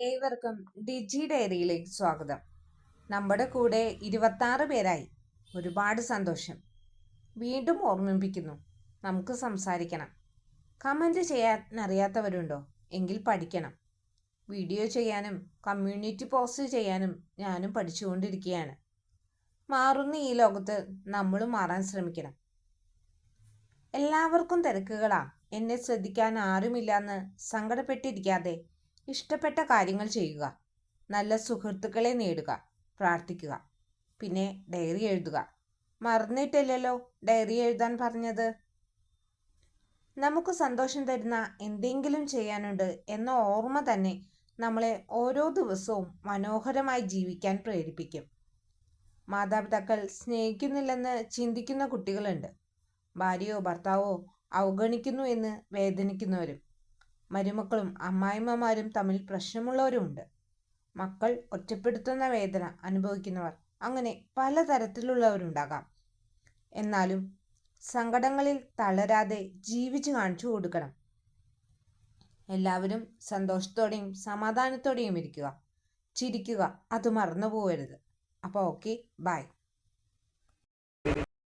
ഏവർക്കും ഡിജി ഡയറിയിലേക്ക് സ്വാഗതം. നമ്മുടെ കൂടെ ഇരുപത്താറ് പേരായി. ഒരുപാട് സന്തോഷം. വീണ്ടും ഓർമ്മിപ്പിക്കുന്നു. നമുക്ക് സംസാരിക്കണം. കമന്റ് ചെയ്യാൻ അറിയാത്തവരുണ്ടോ? എങ്കിൽ പഠിക്കണം. വീഡിയോ ചെയ്യാനും കമ്മ്യൂണിറ്റി പോസ്റ്റ് ചെയ്യാനും ഞാനും പഠിച്ചുകൊണ്ടിരിക്കുകയാണ്. മാറുന്ന ഈ ലോകത്ത് നമ്മളും മാറാൻ ശ്രമിക്കണം. എല്ലാവർക്കും തിരക്കുകളാ. എന്നെ ശ്രദ്ധിക്കാൻ ആരുമില്ലാന്ന് സങ്കടപ്പെട്ടിരിക്കാതെ ഇഷ്ടപ്പെട്ട കാര്യങ്ങൾ ചെയ്യുക. നല്ല സുഹൃത്തുക്കളെ നേടുക. പ്രാർത്ഥിക്കുക. പിന്നെ ഡയറി എഴുതുക. മറന്നിട്ടില്ലല്ലോ ഡയറി എഴുതാൻ പറഞ്ഞത്? നമുക്ക് സന്തോഷം തരുന്ന എന്തെങ്കിലും ചെയ്യാനുണ്ട് എന്ന ഓർമ്മ തന്നെ നമ്മളെ ഓരോ ദിവസവും മനോഹരമായി ജീവിക്കാൻ പ്രേരിപ്പിക്കും. മാതാപിതാക്കൾ സ്നേഹിക്കുന്നില്ലെന്ന് ചിന്തിക്കുന്ന കുട്ടികളുണ്ട്. ഭാര്യയോ ഭർത്താവോ അവഗണിക്കുന്നു എന്ന് വേദനിക്കുന്നവരും മരുമക്കളും അമ്മായിമ്മമാരും തമ്മിൽ പ്രശ്നമുള്ളവരുമുണ്ട്. മക്കൾ ഒറ്റപ്പെടുത്തുന്ന വേദന അനുഭവിക്കുന്നവർ അങ്ങനെ പലതരത്തിലുള്ളവരുണ്ടാകാം. എന്നാലും സങ്കടങ്ങളിൽ തളരാതെ ജീവിച്ചു കാണിച്ചു കൊടുക്കണം. എല്ലാവരും സന്തോഷത്തോടെയും സമാധാനത്തോടെയും ഇരിക്കുക. ചിരിക്കുക അത് മറന്നു പോകരുത് അപ്പോൾ ഓക്കെ ബൈ.